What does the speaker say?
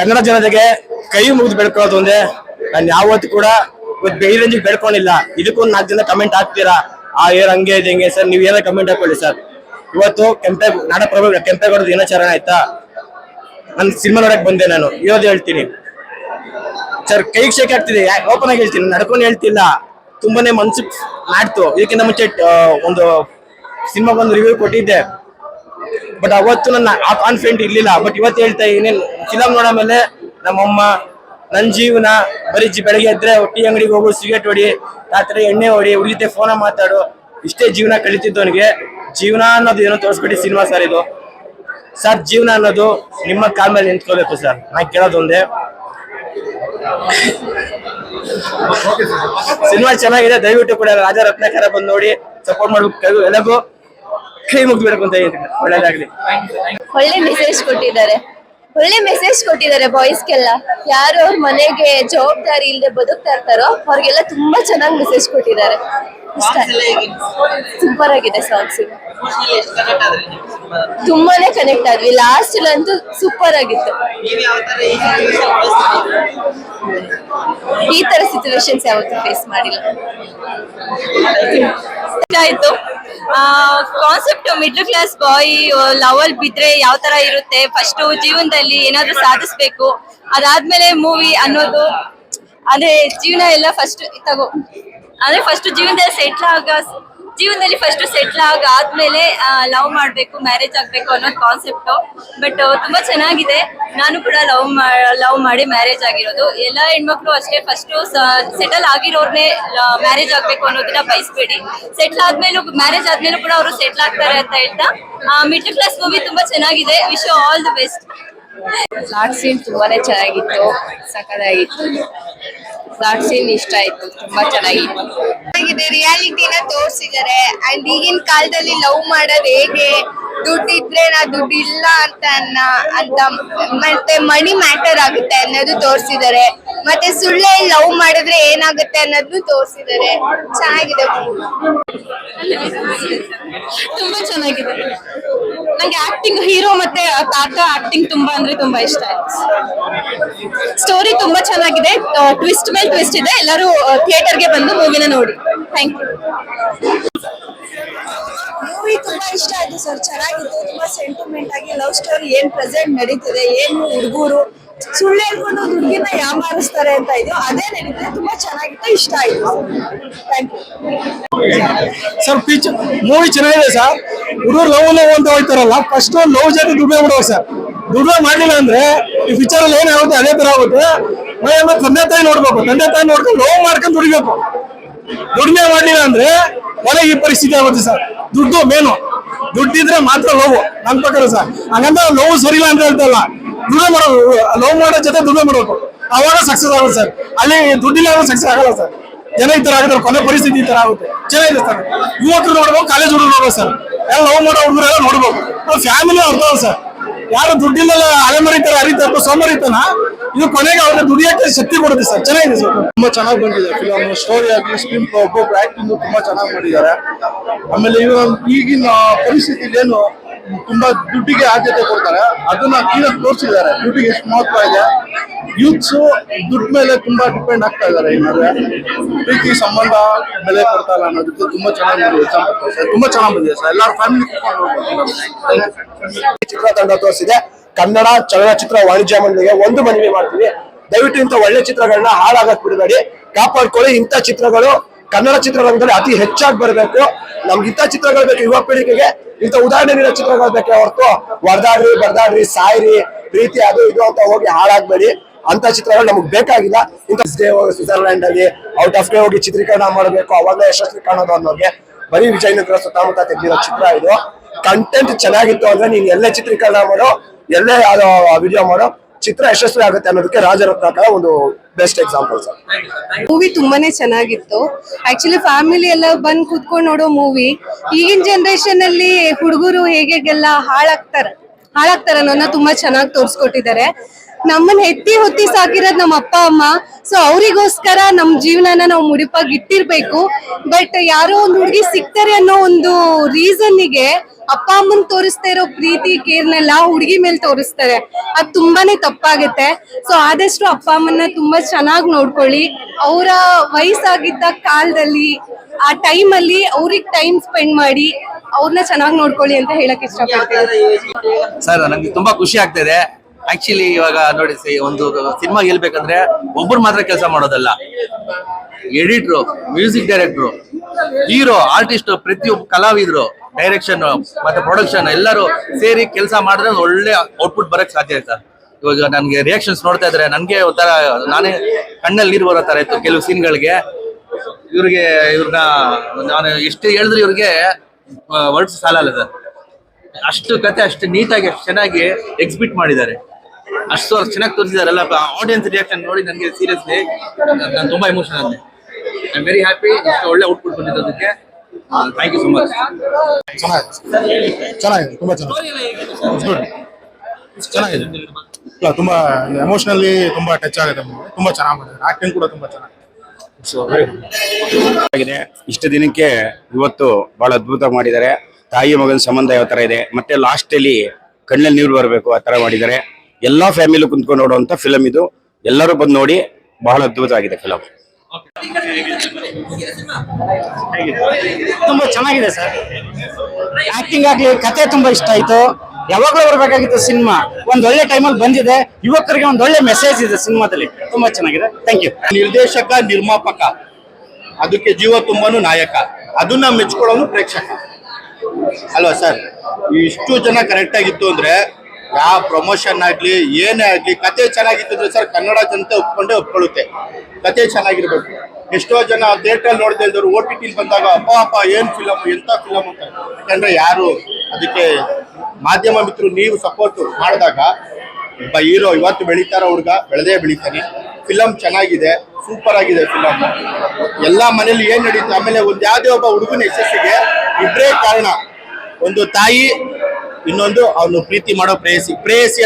ಕನ್ನಡ ಜನತೆಗೆ ಕೈ ಮುಗಿದು ಬೆಳ್ಕೊಳ್ಳೋದು ಒಂದೇ. ನಾನು ಯಾವತ್ತು ಕೂಡ ಇವತ್ತು ಬೇರೆ ರೇಂಜಿಗೆ ಬೆಳ್ಕೊಂಡಿಲ್ಲ. ಇದಕ್ಕೂ ನಾಲ್ಕು ಜನ ಕಮೆಂಟ್ ಹಾಕ್ತೀರಾ? ಆ ಏರ್ ಹಂಗೆ ಇದೆ, ಹಿಂಗೆ, ಸರ್, ನೀವು ಏನೇ ಕಮೆಂಟ್ ಹಾಕೊಳ್ಳಿ, ಸರ್. ಇವತ್ತು ಕೆಂಪೆ ನಾಡ ಪ್ರಭು ಕೆಂಪೇಗೌಡದ ದಿನಾಚರಣೆ ಆಯ್ತಾ? ನಾನು ಸಿನಿಮಾ ನೋಡಕ್ ಬಂದೆ ನಾನು. ಇರೋದು ಹೇಳ್ತೀನಿ. ಸರ್ ಕೈಗೆ ಶೇಕ್ ಆಗ್ತಿದೆ. ಓಪನ್ ಆಗಿ ಹೇಳ್ತೀನಿ. ನಡ್ಕೊಂಡು ಹೇಳ್ತಿಲ್ಲ. ತುಂಬಾನೇ ಮನ್ಸು ಮಾಡ್ತು ಇದಕ್ಕಿಂತ ಮುಂಚೆ ಒಂದು ಸಿನಿಮಾ ಒಂದು ರಿವ್ಯೂ ಕೊಟ್ಟಿದ್ದೆ. ಬಟ್ ಅವತ್ತು ನನ್ನ ಆ ಕಾನ್ಫಿಡೆಂಟ್ ಇರ್ಲಿಲ್ಲ. ಬಟ್ ಇವತ್ತು ಹೇಳ್ತಾ ಇದೀನಿ ಫಿಲಮ್ ನೋಡೋ ಮೇಲೆ ನಮ್ಮಮ್ಮ ನನ್ನ ಜೀವನ, ಬರೀ ಬೆಳಗ್ಗೆ ಎದ್ರೆ ಟೀ ಅಂಗಡಿಗೆ ಹೋಗು ಸಿಗರೇಟ್ ಹೊಡಿ, ರಾತ್ರಿ ಎಣ್ಣೆ ಹೊಡಿ ಉಳಿತೆ ಫೋನ ಮಾತಾಡು, ಇಷ್ಟೇ ಜೀವನ ಕಳೀತಿದ್ದವನಿಗೆ. ಜೀವನ ಅನ್ನೋದು ಏನೋ ತೋರಿಸ್ಬಿಟ್ಟು ಸಿನಿಮಾ ಸರ್ ಇದು. ಸರ್ ಜೀವನ ಅನ್ನೋದು ನಿಮ್ಮ ಕಾಲ ಮೇಲೆ ನಿಂತ್ಕೋಬೇಕು ಸರ್ ನಾ ಕೇಳೋದೊಂದೇ ಸಿನಿಮಾ ಚೆನ್ನಾಗಿದೆ, ದಯವಿಟ್ಟು ಕೂಡ ರಾಜ ರತ್ನಾಕರ ಬಂದು ನೋಡಿ ಸಪೋರ್ಟ್ ಮಾಡ್ಬೇಕು, ಎಲ್ಲರಿಗೂ. ಕೈ ಮುಗ್ದು ಅಂತ ಹೇಳ್ತೀನಿ ಒಳ್ಳೇದಾಗ್ಲಿ. ಒಳ್ಳೆ ಮೆಸೇಜ್ ಕೊಟ್ಟಿದ್ದಾರೆ. ಒಳ್ಳೆ ಮೆಸೇಜ್ ಕೊಟ್ಟಿದ್ದಾರೆ ಬಾಯ್ಸ್ಗೆಲ್ಲ ಯಾರು ಅವ್ರ ಮನೆಗೆ ಜವಾಬ್ದಾರಿ ಇಲ್ಲದೆ ಬದುಕ್ತಾ ಇರ್ತಾರೋ ಅವ್ರಿಗೆಲ್ಲ ತುಂಬಾ ಚೆನ್ನಾಗಿ ಮೆಸೇಜ್ ಕೊಟ್ಟಿದ್ದಾರೆ. ಸೂಪರ್ ಆಗಿದೆ ಸಾಂಗ್ಸ್ ತುಂಬಾನೇ ಕನೆಕ್ಟ್ ಆದ್ವಿ. ಲಾಸ್ಟ್ ಅಂತೂ ಸೂಪರ್ ಆಗಿತ್ತು. ಈ ತರ ಸಿಚುವೇಶನ್ಸ್ ಯಾವತ್ತೂ ಫೇಸ್ ಮಾಡಿಲ್ಲ. ಆಯ್ತು. Concept middle class boy love ಅಲ್ಲಿ ಬಿದ್ರೆ ಯಾವ ತರ ಇರುತ್ತೆ? ಫಸ್ಟ್ ಜೀವನದಲ್ಲಿ ಏನಾದ್ರು ಸಾಧಿಸ್ಬೇಕು. ಅದಾದ್ಮೇಲೆ ಮೂವಿ ಅನ್ನೋದು. ಅದೇ ಜೀವನ ಎಲ್ಲ ಫಸ್ಟ್ ತಗೋ. ಅಂದ್ರೆ ಫಸ್ಟ್ ಜೀವನದಲ್ಲಿ ಸೆಟ್ಲ್ ಆಗ ಜೀವನದಲ್ಲಿ ಫಸ್ಟ್ ಸೆಟ್ಲ್ ಆಗ ಆದ್ಮೇಲೆ ಲವ್ ಮಾಡ್ಬೇಕು ಮ್ಯಾರೇಜ್ ಆಗ್ಬೇಕು ಅನ್ನೋ ಕಾನ್ಸೆಪ್ಟ್ ಬಟ್ ತುಂಬಾ ಚೆನ್ನಾಗಿದೆ. ನಾನು ಕೂಡ ಲವ್ ಲವ್ ಮಾಡಿ ಮ್ಯಾರೇಜ್ ಆಗಿರೋದು. ಎಲ್ಲ ಹೆಣ್ಮಕ್ಳು ಅಷ್ಟೇ ಫಸ್ಟ್ ಸೆಟಲ್ ಆಗಿರೋರ್ನೇ ಮ್ಯಾರೇಜ್ ಆಗ್ಬೇಕು ಅನ್ನೋದನ್ನ ಬಯಸ್ಬೇಡಿ. ಸೆಟ್ಲ್ ಆದ್ಮೇಲೂ ಮ್ಯಾರೇಜ್ ಆದ್ಮೇಲೂ ಕೂಡ ಅವರು ಸೆಟ್ಲ್ ಆಗ್ತಾರೆ ಅಂತ ಹೇಳ್ತಾ ಮಿಡ್ಲ್ ಕ್ಲಾಸ್ ಮೂವಿ ತುಂಬಾ ಚೆನ್ನಾಗಿದೆ. Wish all the best last scene ತುಂಬಾನೇ ಚೆನ್ನಾಗಿತ್ತು. ಸಕ್ಕದಾಗಿತ್ತು ಲಾಸ್ಟ್ ಸೀನ್ ಇಷ್ಟ ಆಯ್ತು ತುಂಬಾ ಚೆನ್ನಾಗಿತ್ತು ಚೆನ್ನಾಗಿದೆ. ರಿಯಾಲಿಟಿನ ತೋರಿಸಿದ್ದಾರೆ ಅಂಡ್ ಈಗಿನ ಕಾಲದಲ್ಲಿ ಲವ್ ಮಾಡೋದು ಹೇಗೆ? ದುಡ್ಡು ಇದ್ರೆ ನಾ ದುಡ್ಡು ಇಲ್ಲ ಅಂತ ಅನ್ನ ಅಂತ ಮತ್ತೆ ಮನಿ ಮ್ಯಾಟರ್ ಆಗುತ್ತೆ ಅನ್ನೋದು ತೋರಿಸಿದ್ದಾರೆ ಮತ್ತೆ ಸುಳ್ಳೆ ಲವ್ ಮಾಡಿದ್ರೆ ಏನಾಗುತ್ತೆ ಅನ್ನೋದನ್ನು ತೋರಿಸಿದ್ದಾರೆ. ಚೆನ್ನಾಗಿದೆ ತುಂಬಾ ಚೆನ್ನಾಗಿದೆ. ನಂಗೆ ಆಕ್ಟಿಂಗ್ ಹೀರೋ ಮತ್ತೆ ತಾತ ಆಕ್ಟಿಂಗ್ ತುಂಬಾ ಅಂದ್ರೆ ತುಂಬಾ ಇಷ್ಟ ಆಯ್ತು. ಸ್ಟೋರಿ ತುಂಬಾ ಚೆನ್ನಾಗಿದೆ. ಟ್ವಿಸ್ಟ್ ಮೇಲೆ ಟ್ವಿಸ್ಟ್ ಇದೆ. ಎಲ್ಲರೂ ಥಿಯೇಟರ್ಗೆ ಬಂದು ಮೂವಿನ ನೋಡಿ. ಥ್ಯಾಂಕ್ ಯು ಮೂವಿ ತುಂಬಾ ಇಷ್ಟ ಆಯ್ತು ಸರ್. ಚೆನ್ನಾಗಿತ್ತು ತುಂಬಾ ಸೆಂಟಿಮೆಂಟ್ ಆಗಿ ಲವ್ ಸ್ಟೋರಿ ಏನ್ ಪ್ರೆಸೆಂಟ್ ನಡೀತಿದೆ ಏನು ಹುಡುಗರು ಸುಳ್ಳು ಹೇಳ್ಕೊಂಡು ದುಡ್ಡಿನ ಯಾಮಾರಿಸ್ತಾರೆ ಅಂತ ಇದು, ಅದೇ ನಡೀತಿದೆ ತುಂಬಾ ಚೆನ್ನಾಗಿತ್ತು, ಇಷ್ಟ ಆಯ್ತು. ಥ್ಯಾಂಕ್ ಸರ್ ಪಿಚ್ ಮೂವಿ ಚೆನ್ನಾಗಿದೆ ಸರ್ ಹುಡುಗರು ಲವ್ ಲವ್ ಅಂತ ಹೋಗ್ತಾರಲ್ಲ ಫಸ್ಟ್ ಲವ್ ಜೊತೆ ದುಡ್ಡು ಬಿಡುವ ಸರ್ ದುಡ್ಡು ಮಾಡಿಲ್ಲ ಅಂದ್ರೆ ಈ ಪಿಕ್ಚರ್ ಅಲ್ಲಿ ಏನಾಗುತ್ತೆ ಅದೇ ತರ ಆಗುತ್ತೆ. ಮನೆಯಲ್ಲ ತಂದೆ ತಾಯಿ ನೋಡ್ಬೇಕು. ತಂದೆ ತಾಯಿ ನೋಡ್ಕೊಂಡು ಲವ್ ಮಾಡ್ಕೊಂಡು ದುಡಿಬೇಕು. ದುಡಿಮೆ ಮಾಡಲಿಲ್ಲ ಅಂದ್ರೆ ಮನೆಗೆ ಈ ಪರಿಸ್ಥಿತಿ ಆಗುತ್ತೆ ಸರ್ ದುಡ್ಡು ಮೇನು ದುಡ್ಡಿದ್ರೆ ಮಾತ್ರ ಲವ್ ನನ್ ಪ್ರಕಾರ ಸರ್ ಹಂಗಂದ್ರೆ ಲವ್ ಸರಿ ಇಲ್ಲ ಅಂತ ಹೇಳ್ತಲ್ಲ ದುಡಿಮೆ ಮಾಡೋದು ಲವ್ ಮಾಡೋ ಜೊತೆ ದುಡಿಮೆ ಮಾಡಬೇಕು. ಅವಾಗ ಸಕ್ಸಸ್ ಆಗುತ್ತೆ ಸರ್. ಅಲ್ಲಿ ದುಡ್ಡಿಲ್ಲ ಸಕ್ಸಸ್ ಆಗಲ್ಲ ಸರ್. ಜನ ಈ ತರ ಆಗಿದ್ರೆ ಕೊನೆ ಪರಿಸ್ಥಿತಿ ಈ ತರ ಆಗುತ್ತೆ. ಚೆನ್ನಾಗಿದೆ ಸರ್. ಯುವಕರು ನೋಡ್ಬೇಕು ಕಾಲೇಜ್ ಹುಡುಗರು ನೋಡ್ಬೇಕು ಸರ್. ಎಲ್ಲ ಲವ್ ಮಾಡೋ ಹುಡುಗರೆಲ್ಲ ನೋಡ್ಬೇಕು. ಫ್ಯಾಮಿಲಿ ಅರ್ಥ ಸರ್. ಯಾರು ದುಡ್ಡಿಲ್ಲ ಅಲೆಮರಿ ತರ ಸೋಮರಿ ಸೋಮರಿತನ ಇದು ಕೊನೆಗೆ ಅವ್ರಿಗೆ ದುಡಿಯಕ್ಕೆ ಶಕ್ತಿ ಕೊಡುತ್ತೆ ಸರ್. ಚೆನ್ನಾಗಿದೆ ಸರ್. ತುಂಬಾ ಚೆನ್ನಾಗಿ ಬಂದಿದೆ. ಫಿಲಮ್ ಸ್ಟೋರಿ ಆಗಲಿ ಸ್ಕ್ರೀನ್ ಒಬ್ಬೊಬ್ರು ಆಕ್ಟಿಂಗ್ ತುಂಬಾ ಚೆನ್ನಾಗಿ ಮಾಡಿದ್ದಾರೆ. ಆಮೇಲೆ ಇವಾಗ ಈಗಿನ ಪರಿಸ್ಥಿತಿಲಿ ಏನು ತುಂಬಾ ದುಡ್ಡಿಗೆ ಆದ್ಯತೆ ಕೊಡ್ತಾರೆ. ಅದನ್ನ ಕ್ಲೀನಾಗಿ ತೋರಿಸಿದ್ದಾರೆ. ದುಡ್ಡಿಗೆ ಎಷ್ಟು ಮಹತ್ವ ಇದೆ. ಯೂತ್ಸ್ ದುಡ್ಡು ಮೇಲೆ ತುಂಬಾ ಡಿಪೆಂಡ್ ಆಗ್ತಾ ಇದ್ದಾರೆ ನಡುವೆ. ಪ್ರೀತಿ, ಸಂಬಂಧ ಬೆಲೆ ಕೊಡ್ತಾರ ಅನ್ನೋದಕ್ಕೆ ತುಂಬಾ ಚೆನ್ನಾಗಿ ಸರ್, ತುಂಬಾ ಚೆನ್ನಾಗಿ ಬಂದಿದೆ ಸರ್. ಎಲ್ಲಾರು ಫ್ಯಾಮಿಲಿ ಚಿತ್ರತಂಡ ತೋರಿಸಿದೆ. ಕನ್ನಡ ಚಲನಚಿತ್ರ ವಾಣಿಜ್ಯ ಮಂಡಳಿಗೆ ಒಂದು ಮನವಿ ಮಾಡ್ತೀವಿ ದಯವಿಟ್ಟು ಇಂಥ ಒಳ್ಳೆ ಚಿತ್ರಗಳನ್ನ ಹಾಳಾಗಕ್ ಬಿಡಬೇಡಿ. ಕಾಪಾಡ್ಕೊಳ್ಳಿ. ಇಂಥ ಚಿತ್ರಗಳು ಕನ್ನಡ ಚಿತ್ರರಂಗದಲ್ಲಿ ಅತಿ ಹೆಚ್ಚಾಗಿ ಬರಬೇಕು. ನಮ್ಗೆ ಇಂಥ ಚಿತ್ರಗಳು ಬೇಕು ಯುವ ಪೀಳಿಗೆಗೆ. ಇಂಥ ಉದಾಹರಣೆ ಚಿತ್ರಗಳು ಬೇಕೇ ಹೊರತು ಹೊಡೆದಾಡ್ರಿ ಬರ್ದಾಡ್ರಿ, ಸಾಯ್ರಿ, ಪ್ರೀತಿ ಅದು ಇದು ಅಂತ ಹೋಗಿ ಹಾಳಾಗ್ಬೇಡಿ. ಅಂತ ಚಿತ್ರಗಳು ನಮಗ್ ಬೇಕಾಗಿಲ್ಲ. ಇಂಥ ಸ್ವಿಟ್ಜರ್ಲ್ಯಾಂಡ್ ಅಲ್ಲಿ ಔಟ್ ಆಫ್ ಡೇ ಹೋಗಿ ಚಿತ್ರೀಕರಣ ಮಾಡಬೇಕು, ಅವಾಗಲೇ ಯಶಸ್ವಿ ಕಾಣೋದು ಅನ್ನೋಗೆ ಬರೀ ವಿಜಯನಗರ ಸುತ್ತಮುತ್ತ ತೆಗೆದಿರೋ ಚಿತ್ರ ಇದು. ಕಂಟೆಂಟ್ ಚೆನ್ನಾಗಿತ್ತು ಅಂದ್ರೆ ನೀನ್ ಎಲ್ಲೇ ಚಿತ್ರೀಕರಣ ಮಾಡೋ, ಎಲ್ಲೇ ವಿಡಿಯೋ ಮಾಡೋ ಚಿತ್ರ ಯಶಸ್ವಿ ಆಗುತ್ತೆ ಅನ್ನೋದಕ್ಕೆ ರಾಜರತ್ನಾಕರ ಒಂದು ಬೆಸ್ಟ್ ಎಕ್ಸಾಂಪಲ್ ಸರ್ ಮೂವಿ ತುಂಬಾನೇ ಚೆನ್ನಾಗಿತ್ತು. ಆಕ್ಚುಲಿ ಫ್ಯಾಮಿಲಿ ಎಲ್ಲ ಬಂದ್ ಕೂತ್ಕೊಂಡು ನೋಡೋ ಮೂವಿ ಈಗಿನ ಜನರೇಷನ್ ಅಲ್ಲಿ ಹುಡುಗರು ಹೇಗೆಲ್ಲ ಹಾಳಾಗ್ತಾರೆ. ಹಾಳಾಗ್ತಾರೆ ಅನ್ನೋದನ್ನ ತುಂಬಾ ಚೆನ್ನಾಗಿ ತೋರಿಸ್ಕೊಟ್ಟಿದ್ದಾರೆ. ನಮ್ಮನ್ನ ಎತ್ತಿ ಹೊತ್ತಿ ಸಾಕಿರೋದ್ ನಮ್ಮ ಅಪ್ಪ, ಅಮ್ಮ. ಸೊ ಅವರಿಗೋಸ್ಕರ ನಮ್ ಜೀವನನ ನಾವು ಮುಡಿಪಾಗಿ ಇಟ್ಟಿರ್ಬೇಕು. ಬಟ್ ಯಾರೋ ಒಂದು ಹುಡುಗಿ ಸಿಗ್ತಾರೆ ಅನ್ನೋ ಒಂದು ರೀಸನ್ನಿಗೆ ಅಪ್ಪ, ಅಮ್ಮನ್ ತೋರಿಸ್ತಾ ಇರೋ ಪ್ರೀತಿ, ಕೇರ್ನೆಲ್ಲ ಹುಡುಗಿ ಮೇಲೆ ತೋರಿಸ್ತಾರೆ. ಅದು ತುಂಬಾನೇ ತಪ್ಪಾಗುತ್ತೆ. ಸೊ ಆದಷ್ಟು ಅಪ್ಪ, ಅಮ್ಮನ್ನ ತುಂಬಾ ಚೆನ್ನಾಗಿ ನೋಡ್ಕೊಳ್ಳಿ. ಅವರ ವಯಸ್ಸಾಗಿದ್ದ ಕಾಲದಲ್ಲಿ ಆ ಟೈಮ್ ಅಲ್ಲಿ ಅವ್ರಿಗೆ ಟೈಮ್ ಸ್ಪೆಂಡ್ ಮಾಡಿ ಅವ್ರನ್ನ ಚೆನ್ನಾಗಿ ನೋಡ್ಕೊಳ್ಳಿ ಅಂತ ಹೇಳಕ್ ಇಷ್ಟಪಡ್ತೀನಿ. ಸರ್, ನಂಗೆ ತುಂಬಾ ಖುಷಿ ಆಗ್ತಿದೆ ಆಕ್ಚುಲಿ ಇವಾಗ ನೋಡಿ ಒಂದು ಸಿನಿಮಾ ಗೆಲ್ಬೇಕಂದ್ರೆ ಒಬ್ರು ಮಾತ್ರ ಕೆಲಸ ಮಾಡೋದಲ್ಲ. ಎಡಿಟ್ರು ಮ್ಯೂಸಿಕ್ ಡೈರೆಕ್ಟ್ರು ಹೀರೋ ಆರ್ಟಿಸ್ಟ್ ಪ್ರತಿಯೊಬ್ಬ ಕಲಾವಿದ್ರು ಡೈರೆಕ್ಷನ್ ಮತ್ತೆ ಪ್ರೊಡಕ್ಷನ್ ಎಲ್ಲರೂ ಸೇರಿ ಕೆಲಸ ಮಾಡಿದ್ರೆ ಒಳ್ಳೆ ಔಟ್ಪುಟ್ ಬರಕ್ ಸಾಧ್ಯ ಇದೆ ಸರ್. ಇವಾಗ ನನಗೆ ರಿಯಾಕ್ಷನ್ಸ್ ನೋಡ್ತಾ ಇದ್ರೆ, ನನಗೆ ಒಂಥರ, ನಾನೇ ಕಣ್ಣಲ್ಲಿ ನೀರು ಬರೋ ತರ ಇತ್ತು. ಕೆಲವು ಸೀನ್ಗಳಿಗೆ ಇವ್ರಿಗೆ ಇವ್ರನ್ನ ನಾನು ಎಷ್ಟು ಹೇಳಿದ್ರು ಇವ್ರಿಗೆ ವರ್ಡ್ಸ್ ಸಾಲಲ್ಲ ಸರ್. ಅಷ್ಟು ಕತೆ ಅಷ್ಟು ನೀಟಾಗಿ, ಅಷ್ಟು ಚೆನ್ನಾಗಿ ಎಕ್ಸಿಬಿಟ್ ಮಾಡಿದ್ದಾರೆ. ಅಷ್ಟು ಅವ್ರು ಚೆನ್ನಾಗಿ ತೋರಿಸಿದ್ದಾರೆ. ಎಲ್ಲ ಆಡಿಯನ್ಸ್ ರಿಯಾಕ್ಷನ್ ನೋಡಿ ನನಗೆ ಸೀರಿಯಸ್ಲಿ ನಾನು ತುಂಬಾ ಎಮೋಷನ್ ಆಗಿದೆ ಐ ಆಮ್ ವೆರಿ ಹ್ಯಾಪಿ ಒಳ್ಳೆ ಔಟ್ಪುಟ್ ಬಂದಿದ್ದಕ್ಕೆ ಥ್ಯಾಂಕ್ ಯು ಸೊ ಮಚ್ ಚೆನ್ನಾಗಿದೆ, ತುಂಬ ಚೆನ್ನಾಗಿದೆ. ಚೆನ್ನಾಗಿದೆ. ತುಂಬಾ ಎಮೋಷನಲಿ ತುಂಬಾ ಟಚ್ ಆಗುತ್ತೆ. ತುಂಬಾ ಚೆನ್ನಾಗಿ ಮಾಡಿದ್ದಾರೆ. ಆಕ್ಟಿಂಗ್ ಕೂಡ ತುಂಬಾ ಚೆನ್ನಾಗಿದೆ. ಆಗಿದೆ. ಇಷ್ಟು ದಿನಕ್ಕೆ ಇವತ್ತು ಬಹಳ ಅದ್ಭುತ ಮಾಡಿದ್ದಾರೆ. ತಾಯಿ ಮಗನ ಸಂಬಂಧ ಯಾವ ತರ ಇದೆ? ಮತ್ತೆ ಲಾಸ್ಟ್ ಅಲ್ಲಿ ಕಣ್ಣಲ್ಲಿ ನೀರು ಬರಬೇಕು ಆ ತರ ಮಾಡಿದ್ದಾರೆ. ಎಲ್ಲಾ ಫ್ಯಾಮಿಲಿ ಕುಂತ್ಕೊಂಡು ನೋಡುವಂತ ಫಿಲಂ ಇದು. ಎಲ್ಲರೂ ಬಂದು ನೋಡಿ, ಬಹಳ ಅದ್ಭುತ ಆಗಿದೆ ಫಿಲಂ ತುಂಬಾ ಚೆನ್ನಾಗಿದೆ ಸರ್. ಆಕ್ಟಿಂಗ್ ಆಗ್ಲಿ ಕತೆ ತುಂಬಾ ಇಷ್ಟ ಆಯ್ತು. ಯಾವಾಗ್ಲೂ ಬರಬೇಕಾಗಿತ್ತು ಸಿನಿಮಾ. ಒಂದ್ ಒಳ್ಳೆ ಟೈಮಲ್ಲಿ ಬಂದಿದೆ. ಯುವಕರಿಗೆ ಒಂದ್ ಒಳ್ಳೆ ಮೆಸೇಜ್ ಇದೆ ಸಿನಿಮಾದಲ್ಲಿ. ತುಂಬಾ ಚೆನ್ನಾಗಿದೆ. ಥ್ಯಾಂಕ್ ಯು ನಿರ್ದೇಶಕ, ನಿರ್ಮಾಪಕ. ಅದಕ್ಕೆ ಜೀವ ತುಂಬಾನು ನಾಯಕ. ಅದನ್ನ ಮೆಚ್ಕೊಳ್ಳೋನು ಪ್ರೇಕ್ಷಕ. ಅಲ್ವಾ ಸರ್? ಇಷ್ಟು ಜನ ಕರೆಕ್ಟ್ ಆಗಿತ್ತು ಅಂದ್ರೆ ಯಾವ ಪ್ರಮೋಷನ್ ಆಗ್ಲಿ, ಏನೇ ಆಗ್ಲಿ, ಕತೆ ಚೆನ್ನಾಗಿತ್ತು ಅಂದ್ರೆ ಸರ್ ಕನ್ನಡ ಜನತೆ ಒಪ್ಕೊಂಡೇ ಒಪ್ಕೊಳ್ಳುತ್ತೆ. ಕತೆ ಚೆನ್ನಾಗಿರ್ಬೇಕು. ಎಷ್ಟೋ ಜನ ಥಿಯೇಟರ್ ನೋಡದೆ ಇದ್ದವ್ರು ಓ ಟಿ ಟಿ ಬಂದಾಗ ಅಪ್ಪ ಅಪ್ಪ ಏನ್ ಫಿಲಮ್ ಎಂತ ಫಿಲಮ್ ಅಂತ. ಯಾಕಂದ್ರೆ ಯಾರು ಅದಕ್ಕೆ ಮಾಧ್ಯಮ ಮಿತ್ರರು ನೀವು ಸಪೋರ್ಟ್ ಮಾಡಿದಾಗ, ಒಬ್ಬ ಹೀರೋ ಇವತ್ತು ಬೆಳೀತಾರ ಹುಡುಗ, ಬೆಳೆದೇ ಬೆಳಿತಾನೆ. ಫಿಲಂ ಚೆನ್ನಾಗಿದೆ ಸೂಪರ್ ಆಗಿದೆ ಫಿಲಂ ಎಲ್ಲ ಮನೇಲಿ ಏನ್ ನಡೀತು? ಆಮೇಲೆ ಒಂದ್ ಯಾವ್ದೇ ಒಬ್ಬ ಹುಡುಗನ ಯಶಸ್ಸಿಗೆ ಇಬ್ಬರೇ ಕಾರಣ. ಒಂದು ತಾಯಿ, ಇನ್ನೊಂದು ಅವನು ಪ್ರೀತಿ ಮಾಡೋ ಪ್ರೇಯಸಿ. ಪ್ರೇಯಸಿ